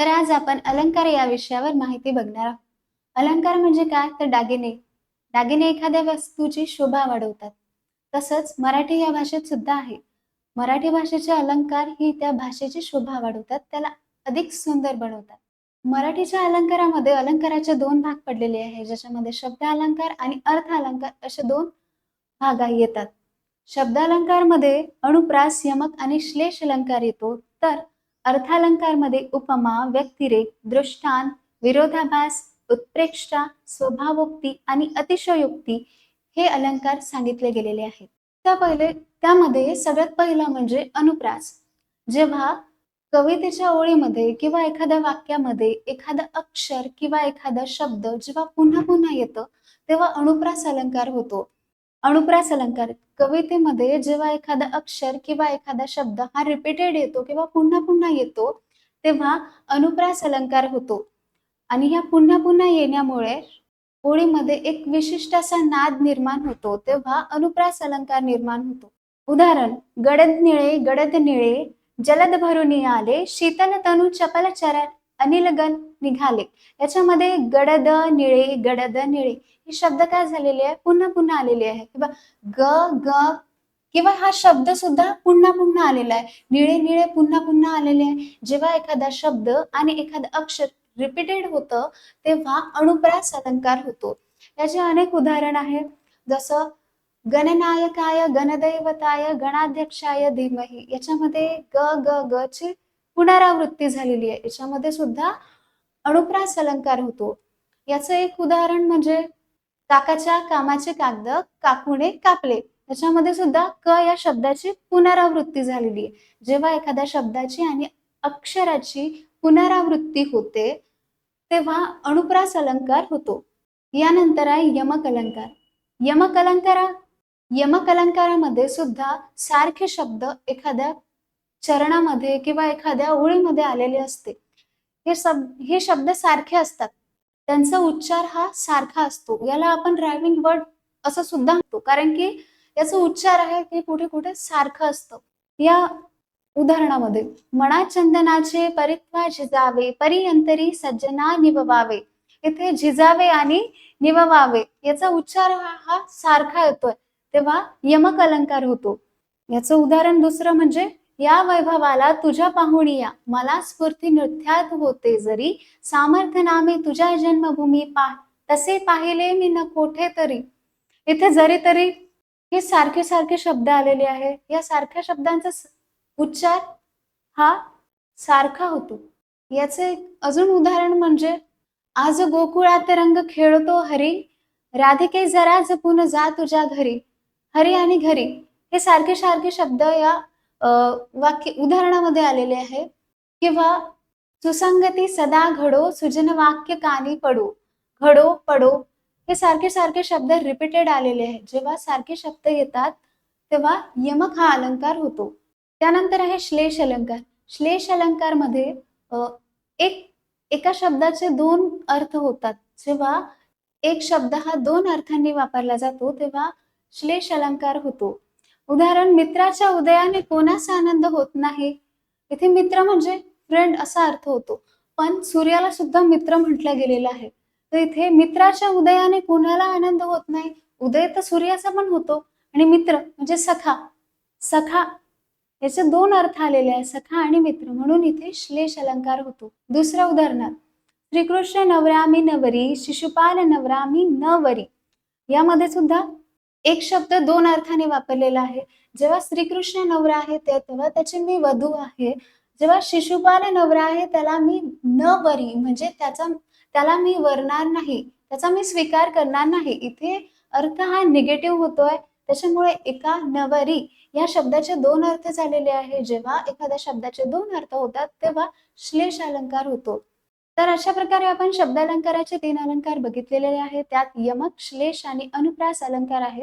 तर आज आपण अलंकार या विषयावर माहिती बघणार आहोत. अलंकार म्हणजे काय? तर दागिने. दागिने एखाद्या वस्तूची शोभा वाढवतात. तसंच मराठी या भाषेत सुद्धा आहे. मराठी भाषेचे अलंकार ही त्या भाषेची शोभा वाढवतात त्याला अधिक सुंदर बनवतात. मराठीच्या अलंकारामध्ये अलंकाराचे दोन भाग पडलेले आहे ज्याच्यामध्ये शब्द अलंकार आणि अर्थ अलंकार असे दोन भाग येतात. शब्द अलंकारमध्ये अनुप्रास यमक आणि श्लेष अलंकार येतो. तर अर्थालंकारमध्ये उपमा व्यक्तिरेख दृष्टांत विरोधाभास उत्प्रेक्षा स्वभावोक्ती आणि अतिशयोक्ती हे अलंकार सांगितले गेलेले आहेत. त्या पहिले त्यामध्ये सगळ्यात पहिला म्हणजे अनुप्रास. जेव्हा कवितेच्या ओळीमध्ये किंवा एखाद्या वाक्यामध्ये एखादं अक्षर किंवा एखादा शब्द जेव्हा पुन्हा पुन्हा येतं तेव्हा अनुप्रास अलंकार होतो. अनुप्रास अलंकार. कवितेमध्ये जेव्हा एखादा अक्षर किंवा एखादा शब्द हा रिपीटेड येतो किंवा पुन्हा पुन्हा येतो तेव्हा अनुप्रास अलंकार होतो. आणि ह्या पुन्हा पुन्हा येण्यामुळे ओळीमध्ये एक विशिष्ट असा नाद निर्माण होतो तेव्हा अनुप्रास अलंकार निर्माण होतो. उदाहरण गडद निळे गडद निळे जलद भरून आले शीतल तनु चपल चरण अनिलगन निघाले. याच्यामध्ये गडद निळे गडद निळे हे शब्द काय झालेले आहे? पुन्हा पुन्हा आलेले आहे. किंवा ग ग किंवा हा शब्द सुद्धा पुन्हा पुन्हा आलेला आहे. निळे निळे पुन्हा पुन्हा आलेले आहे. जेव्हा एखादा शब्द आणि एखादं अक्षर रिपीटेड होतं तेव्हा अणुप्रास अलंकार होतो. याचे अनेक उदाहरण आहे जसं गणनायकाय गणदैवताय गणाध्यक्षाय धीमही. याच्यामध्ये ग ग ग ची पुनरावृत्ती झालेली आहे. याच्यामध्ये सुद्धा अणुप्रास अलंकार होतो. याचं एक उदाहरण म्हणजे काकाच्या कामाचे कागद काकूने कापले. याच्यामध्ये सुद्धा क या शब्दाची पुनरावृत्ती झालेली आहे. जेव्हा एखाद्या शब्दाची आणि अक्षराची पुनरावृत्ती होते तेव्हा अणुप्रास अलंकार होतो. यानंतर आहे यमक अलंकार. यमक अलंकारा यमक अलंकारामध्ये सुद्धा सारखे शब्द एखाद्या चरणामध्ये किंवा एखाद्या ओळीमध्ये आलेले असते. हे सब हे शब्द सारखे असतात. त्यांचा उच्चार हा सारखा असतो. याला आपण ड्रायव्हिंग वर्ड असं सुद्धा म्हणतो. कारण की याचा उच्चार आहे की कुठे कुठे सारखं असतं. या उदाहरणामध्ये मना चंदनाचे परित्वा झिजावे परियंतरी सज्जना निववावे इथे झिजावे आणि निववावे याचा उच्चार हा हा सारखा येतोय. तेव्हा यमक अलंकार होतो. याचं उदाहरण दुसरं म्हणजे या वैभवाला तुझ्या पाहुणिया मला स्फूर्ती नृत्यात होते जरी. सामर्थ्य नामे तुझ्या जन्मभूमी पा तसे पाहिले मी न कोठे तरी इथे जरी तरी हे सारखे सारखे शब्द आलेले आहे या सारख्या शब्दांचा उच्चार हा सारखा होतो. याचे अजून उदाहरण म्हणजे आज गोकुळात रंग खेळतो हरी. राधिके जरा जपून जा तुझ्या घरी. हरी आणि घरी. हे सारखे सारखे शब्द या वाक्य उदाहरणामध्ये आलेले आहे. किंवा सुसंगती सदा घडो सुजन वाक्य कानी पडो घडो पडो हे सारखे सारखे शब्द रिपीटेड आलेले आहेत. जेव्हा सारखे शब्द येतात तेव्हा यमक हा अलंकार होतो. त्यानंतर आहे श्लेष अलंकार. श्लेष अलंकारमध्ये एक एका शब्दाचे दोन अर्थ होतात. जेव्हा एक शब्द हा दोन अर्थांनी वापरला जातो तेव्हा श्लेष अलंकार होतो. उदाहरण मित्राच्या उदयाने कोणाचा आनंद होत नाही? इथे मित्र म्हणजे फ्रेंड असा अर्थ होतो. पण सूर्याला सुद्धा मित्र म्हटलं गेलेलं आहे. तर इथे मित्राच्या उदयाने कोणाला आनंद होत नाही? उदय तर सूर्याचा पण होतो. आणि मित्र म्हणजे सखा. सखा. याचे दोन अर्थ आलेले आहेत सखा आणि मित्र. म्हणून इथे श्लेष अलंकार होतो. दुसऱ्या उदाहरणात श्रीकृष्ण नवरामी नवरी शिशुपाल नवरामी नवरी. यामध्ये सुद्धा एक शब्द दोन अर्थाने वापरलेला आहे. जेव्हा श्रीकृष्ण नवरा आहे ते तेव्हा त्याची मी वधू आहे. जेव्हा शिशुपाल नवरा आहे त्याला मी न वरी म्हणजे त्याचा त्याला मी वरणार नाही त्याचा मी स्वीकार करणार नाही. इथे अर्थ हा निगेटिव्ह होतोय. त्याच्यामुळे एका नवरी या शब्दाचे दोन अर्थ झालेले आहे. जेव्हा एखाद्या शब्दाचे दोन अर्थ होतात तेव्हा श्लेष अलंकार होतो. तर अशा प्रकारे आपण शब्दालंकाराचे तीन अलंकार बघितलेले आहेत. त्यात यमक श्लेष आणि अनुप्रास अलंकार आहेत.